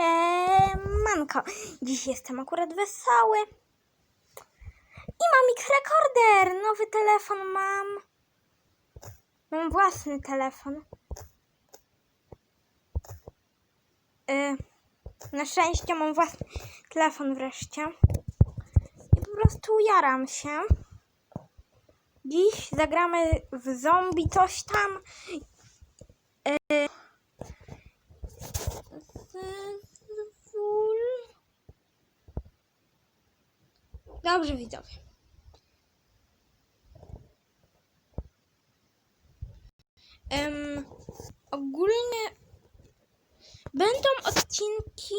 Siemanko. Dziś jestem akurat wesoły. I mam X-Recorder. Nowy telefon mam. Mam własny telefon. Y, na szczęście mam własny telefon wreszcie. I po prostu jaram się. Dziś zagramy w zombie coś tam. Y, Dobrze, widzowie. Em, ogólnie będą odcinki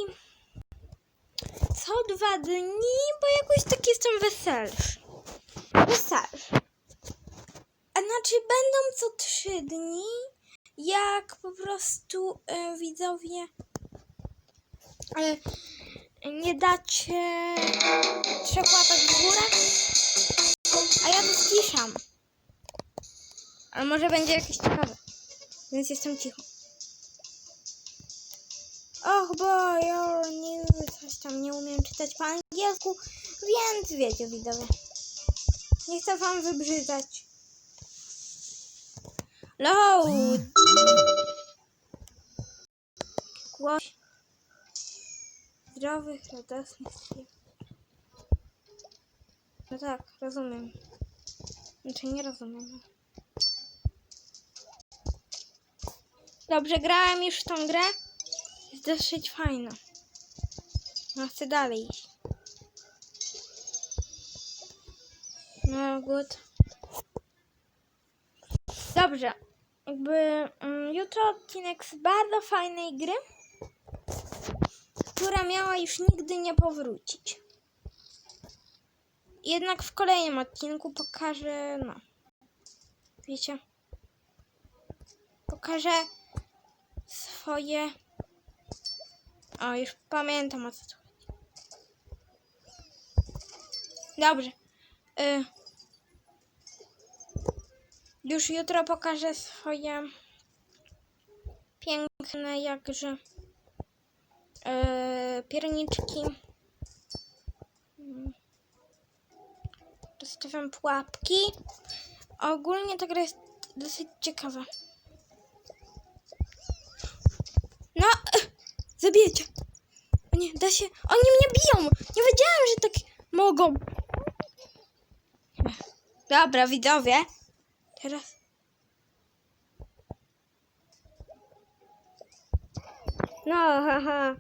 co dwa dni, bo jakoś tak jestem weselszy. Weselszy. A znaczy będą co trzy dni, jak po prostu e, widzowie e, nie dacie trzech łapek w górę, a ja to ściszam. Ale może będzie jakieś ciekawe, więc jestem cicho. Och, bo ja nie, coś tam nie umiem czytać po angielsku, więc wiecie, widzowie. Nie chcę wam wybrzydzać. Load! Zdrowych, radosnych. No tak, rozumiem. Znaczy nie rozumiem. Dobrze, grałem już w tą grę. Jest dosyć fajna. No chcę dalej iść. No, good. Dobrze. Jakby mm, jutro odcinek z bardzo fajnej gry, która miała już nigdy nie powrócić. Jednak w kolejnym odcinku pokażę, no, wiecie, pokażę swoje, o, już pamiętam o co tu chodzi. Dobrze. Y, już jutro pokażę swoje piękne jakże yy, pierniczki. Mm. Rozstawiam pułapki. Ogólnie ta gra jest dosyć ciekawa. No, zabijecie. Nie, da się. Oni mnie biją. Nie wiedziałem, że tak mogą. Dobra, widzowie. Teraz. No, haha.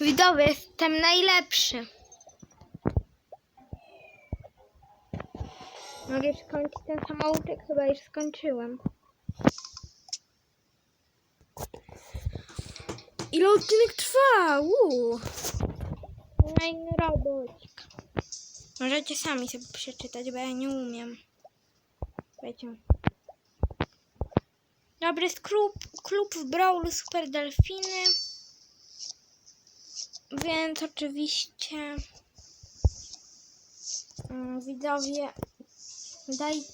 Widzowie, jestem najlepszy. Mogę skończyć ten samouczek? Chyba już skończyłem. Ile odcinek trwa? Uuu. Fajny robocik. Możecie sami sobie przeczytać, bo ja nie umiem. Wiecie. Dobry klub, klub w Brawlu Super Delfiny. Więc oczywiście mm, widzowie daj,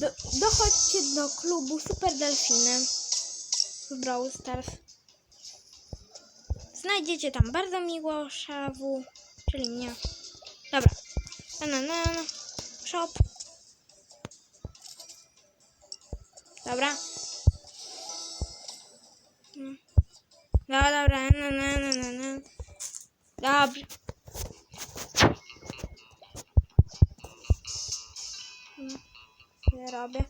do, dochodźcie do klubu Super Delfiny w Brawl Stars. Znajdziecie tam bardzo miło szawu, czyli mnie. Dobra. Na, na, na. Shop. Dobra. No. No dobra, no, no, no, no, no. Dobrze. Ja robię.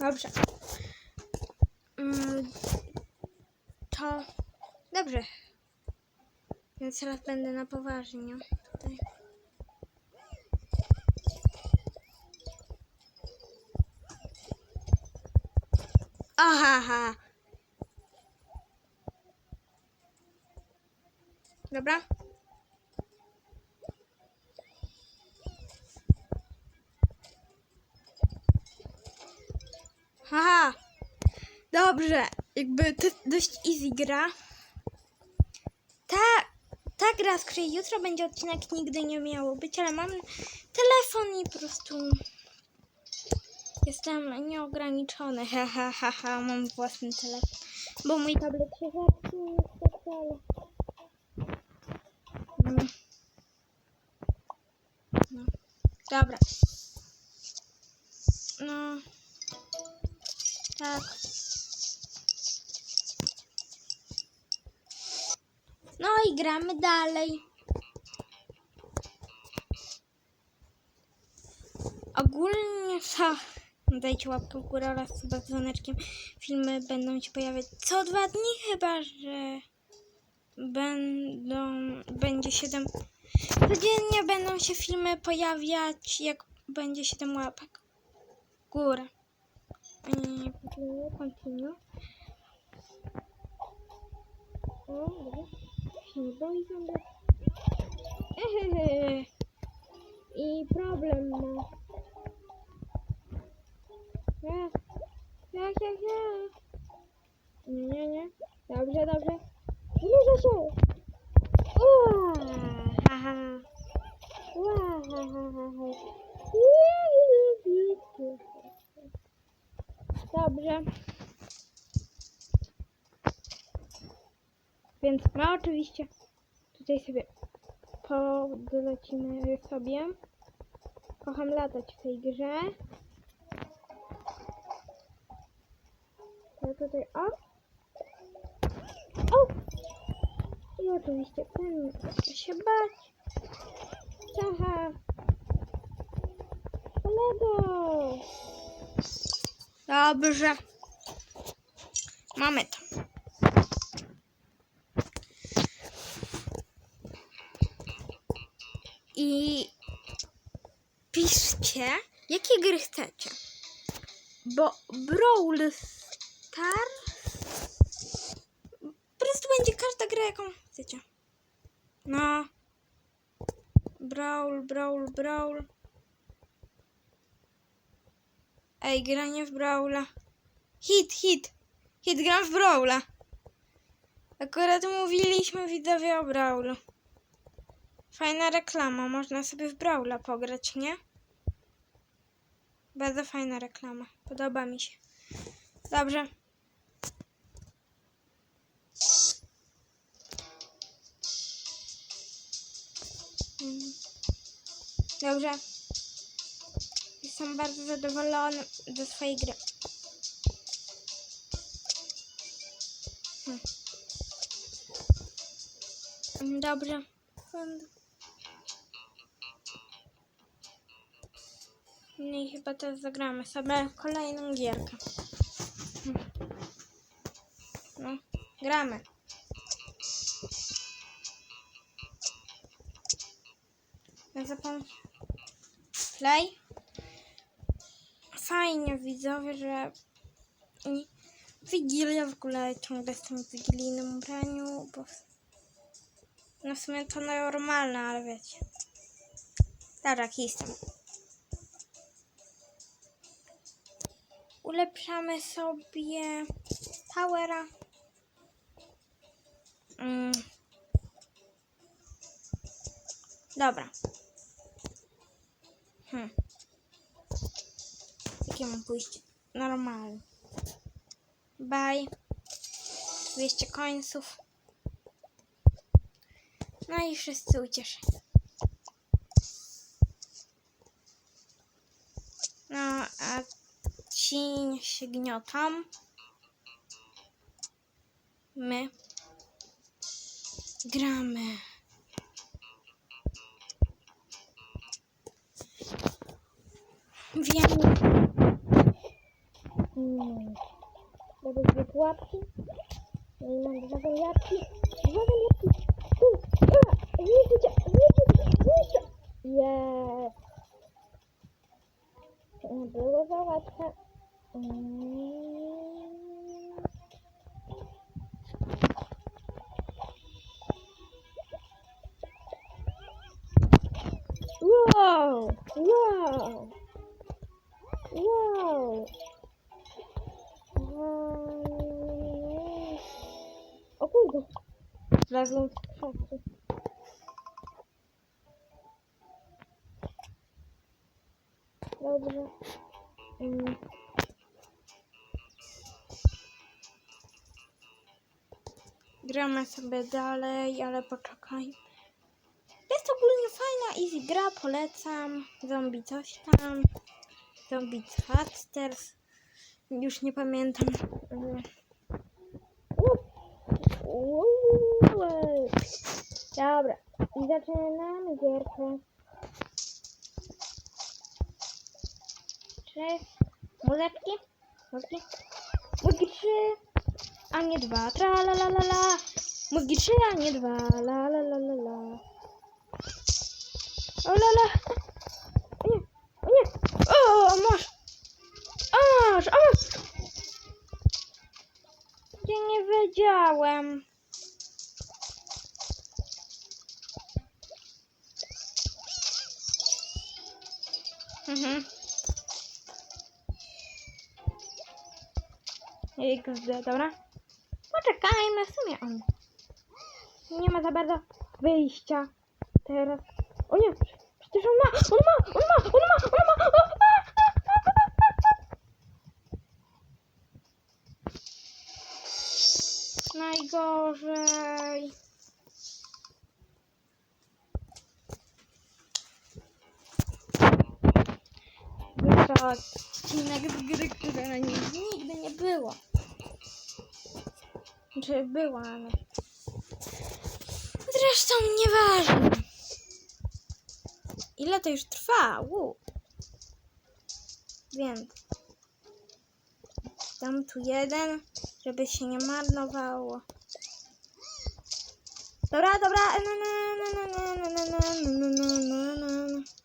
Dobrze. Mm, to dobrze. Więc teraz będę na poważnie. Tutaj. Aha. Dobra. Haha. Dobrze. Jakby to dość easy gra. Ta, ta gra, z jutro będzie odcinek, nigdy nie miało być, ale mam telefon i po prostu Jestem nieograniczony. Ha, ha, ha, ha. Mam własny telefon. Bo mój tablet się zepsuł niestety, ale... Mm. No. Dobra. No. Tak. No i gramy dalej. Ogólnie to dajcie łapkę w górę oraz z dzwoneczkiem. Filmy będą się pojawiać co dwa dni, chyba że będą, będzie 7 codziennie będą się filmy pojawiać, jak będzie 7 łapek w górę. Nie, continue, continue. I problem ma. Ja, ja, ja, ja. Nie, nie, nie. Dobrze, dobrze. Zbliża się. Ua, ha, ha. Ua, ha, ha, ha, ha. Dobrze. Więc my oczywiście tutaj sobie podlecimy sobie. Kocham latać w tej grze. Tutaj o. O! I oczywiście ten się bać. Haha. Kolego! Dobrze. Mamy to. I piszcie, jakie gry chcecie. Bo Brawl Stars po prostu będzie każda gra, jaką chcecie. No. Brawl, Brawl, Brawl. Ej, granie w Brawla. Hit, hit. Hit, gram w Brawla. Akurat mówiliśmy widzowie o Brawlu. Fajna reklama, można sobie w Brawla pograć, nie? Bardzo fajna reklama, podoba mi się. Dobrze. Dobrze. Jestem bardzo zadowolony ze swojej gry. Hmm. Mm, Dobrze. No i chyba teraz zagramy sobie kolejną gierkę. Hmm. No, gramy. Ja zapom... Play. Fajnie widzowie, że Wigilia w ogóle ciągle jestem w wigilijnym ubraniu, bo no w sumie to normalne, ale wiecie. Dobra, jaki jestem. Ulepszamy sobie powera. Mm. Dobra. Hmm. Jakie mam pójść? Normalnie. Bye. 200 końców. No i wszyscy ucieszeni. No, a ci niech się gniotą. My gramy. Wiem. Hmm. Będę dwie pułapki. No i mam dwa zamiatki. Dwa zamiatki. Tu. Było za łatwe. Mm. Wow! Wow! Wow. O kurde. Znalazłem szafkę. Dobrze. Um. Gramy sobie dalej, ale poczekaj. Jest ogólnie fajna i gra, polecam. Zombie coś tam. Zombie Husters. Już nie pamiętam. Dobra, i zaczynamy gierkę. Trzy. Muzyczki? Mózgi? Mózgi trzy, a nie dwa. Tra la la la la. Mózgi trzy, a nie dwa. La la la la la. O la la. O nie, o nie. O, masz. A masz, a masz. Ja nie wiedziałem. Mhm. XD, dobra. Poczekajmy, w sumie on. Nie ma za bardzo wyjścia. Teraz. Odcinek z gry, która nigdy nie było. Czy była, ale... Zresztą nieważne. Ile to już trwa? Uu. Więc... Dam tu jeden, żeby się nie marnowało. Dobra, dobra. Na, na, na, na, na, na, na, na, na, na, na, na.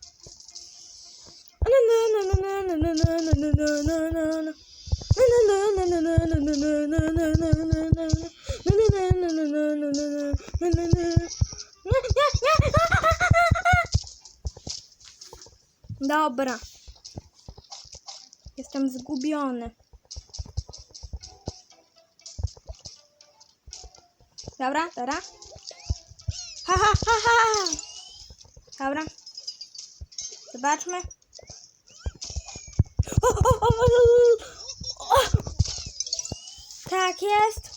Dobra. Jestem zgubiony. Dobra, dobra. Ha, ha, ha, ha. Dobra. Zobaczmy. Tak jest.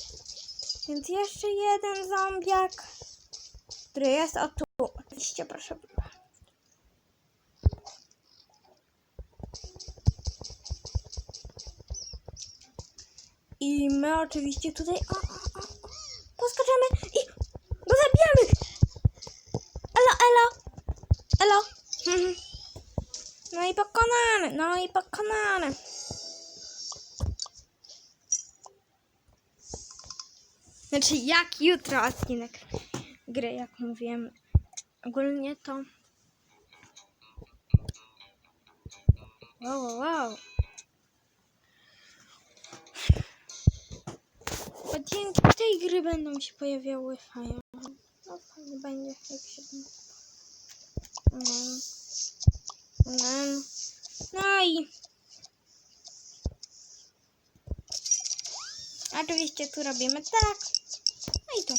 Więc jeszcze jeden zombiak, który jest o tu. Oczywiście, proszę. I my oczywiście tutaj o, o, o, o, poskoczymy i go zabijamy. Elo, elo. Elo. Mhm. No i pokonany, no i pokonany. Znaczy, jak jutro odcinek gry, jak mówiłem. Ogólnie to. Wow, wow, wow. Odcinki tej gry będą się pojawiały fajnie. No fajnie będzie, jak się. No. No, no i oczywiście tu robimy tak. No i tu.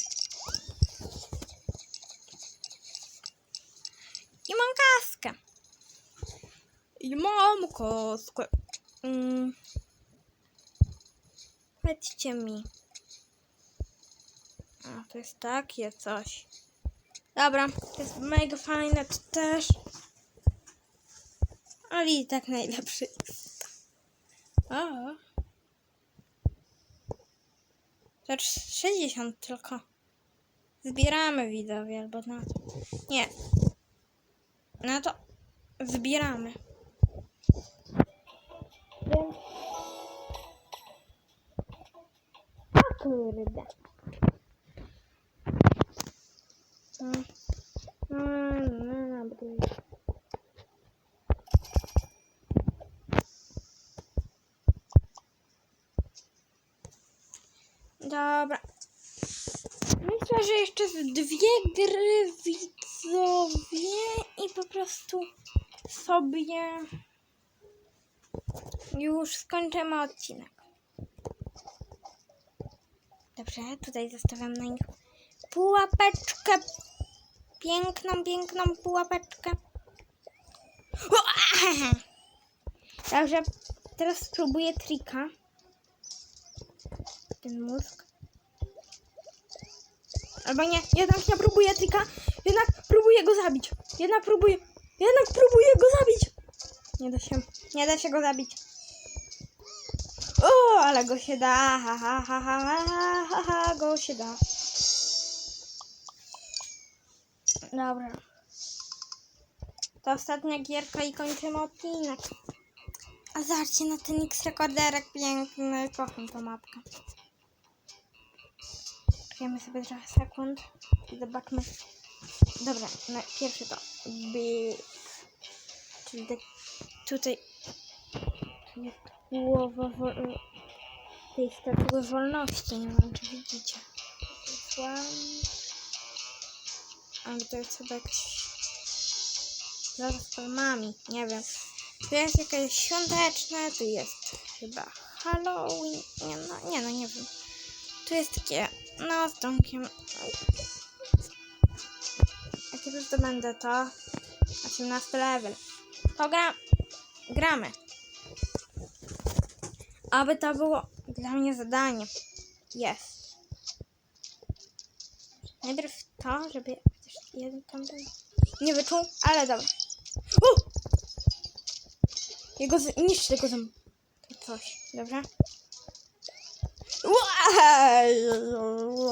I mam kaskę. I mam kaskę. Mm. Powiedzcie mi. A, to jest takie coś. Dobra, to jest mega fajne to też. Ale i tak najlepszy jest. O. To 60 tylko. Zbieramy widzowie albo na to. Nie. Na to zbieramy. Kurde. No. No, no, no, no, no. Dobra. Myślę, że jeszcze z dwie gry widzowie i po prostu sobie już skończymy odcinek. Dobrze, tutaj zostawiam na nich pułapeczkę. Piękną, piękną pułapeczkę. Dobrze, teraz spróbuję trika. Ten mózg. Albo nie, jednak nie próbuję trika. Jednak próbuję go zabić. Jednak próbuję. Jednak próbuję go zabić. Nie da się. Nie da się go zabić. O, ale go się da. Ha, ha, ha, ha, ha, ha, ha, go się da. Dobra. To ostatnia gierka i kończymy odcinek. A zobaczcie na ten X-rekorderek piękny. Kocham tą mapkę. Czekajmy sobie trochę sekund i zobaczmy. Dobra, na pierwszy to big. Czyli tak tutaj głowa tej statuły wolności. Nie wiem, czy widzicie. Ale to jest chyba jakaś... Zaraz z palmami, nie wiem. Tu jest jakieś świąteczne, tu jest chyba Halloween. Nie no, nie no, nie wiem. Tu jest takie, no z domkiem. Jak już zdobędę to, 18 level. To gra, gramy. Aby to było dla mnie zadanie. Jest. Najpierw to, żeby chociaż jeden tam był. Nie wyczuł, ale dobra. O! Jego z... niszcz tego to coś, dobrze?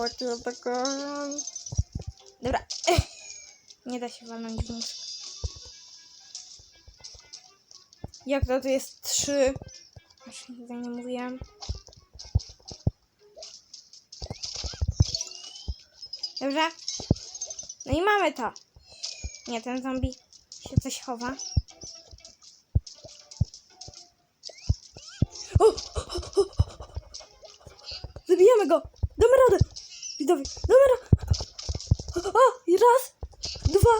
Jakie taka- Dobra. Nie da się walnąć w mózg. Jak to tu jest trzy? Aż nigdy nie mówiłem. Dobrze? No i mamy to. Nie, ten zombie się coś chowa. O! Zabijemy go! Damy radę! Widzowie, damy radę! O! Raz, dwa.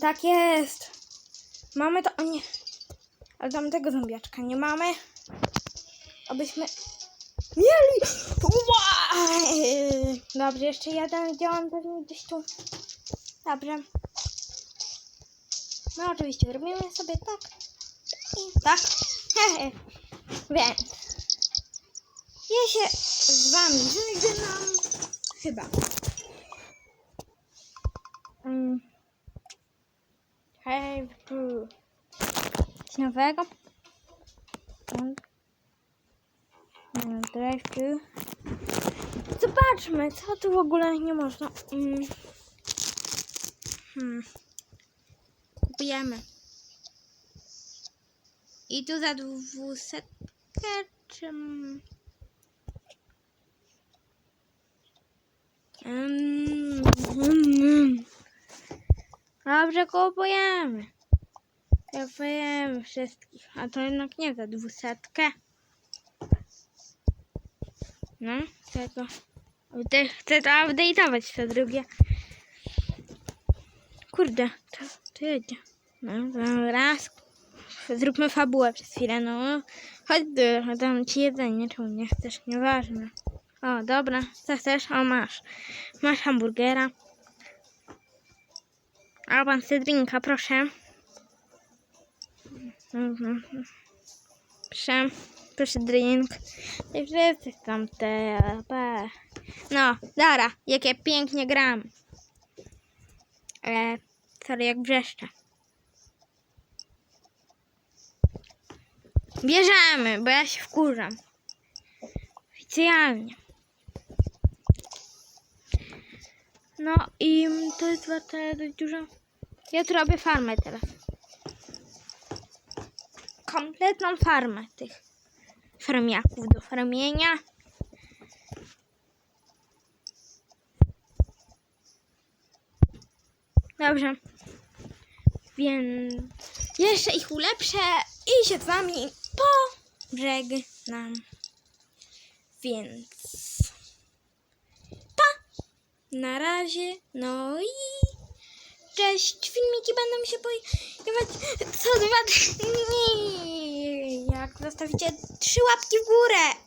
Tak jest. Mamy to. O nie. Ale tam tego zombiaczka nie mamy. Abyśmy mieli. Ła! Dobrze, jeszcze jeden. On pewnie gdzieś tu. Dobrze. No oczywiście, robimy sobie tak. I tak. Więc. Ja się z wami żegnam. Chyba. Mm. Hej. Coś nowego? Mm. Mm, Drive tu. Zobaczmy, co tu w ogóle nie można. Mm. Hmm. Kupujemy. I tu za dwusetkę, czy... Mm, mm. Dobrze, kupujemy. Kupujemy wszystkich. A to jednak nie za dwusetkę. No, tego. Te- Chcę to update'ować, to drugie. Kurde, to, to jedzie. No, to raz. Zróbmy fabułę przez chwilę, no. Chodź, dam ci jedzenie, czemu nie chcesz, nieważne. O, dobra, co chcesz? O, masz. Masz hamburgera. A pan drinka, proszę. Proszę, proszę drink. I wszyscy tam te... No, dobra, jak ja pięknie gram. E, sorry, jak brzeszczę. Bierzemy, bo ja się wkurzam. Oficjalnie. No i to jest warte dość dużo. Ja tu robię farmę teraz. Kompletną farmę tych farmiaków do farmienia. Dobrze. Więc jeszcze ich ulepszę i się z wami pożegnam. Więc! Na razie. No i cześć. Filmiki będą się pojawiać co dwa dni. Jak zostawicie trzy łapki w górę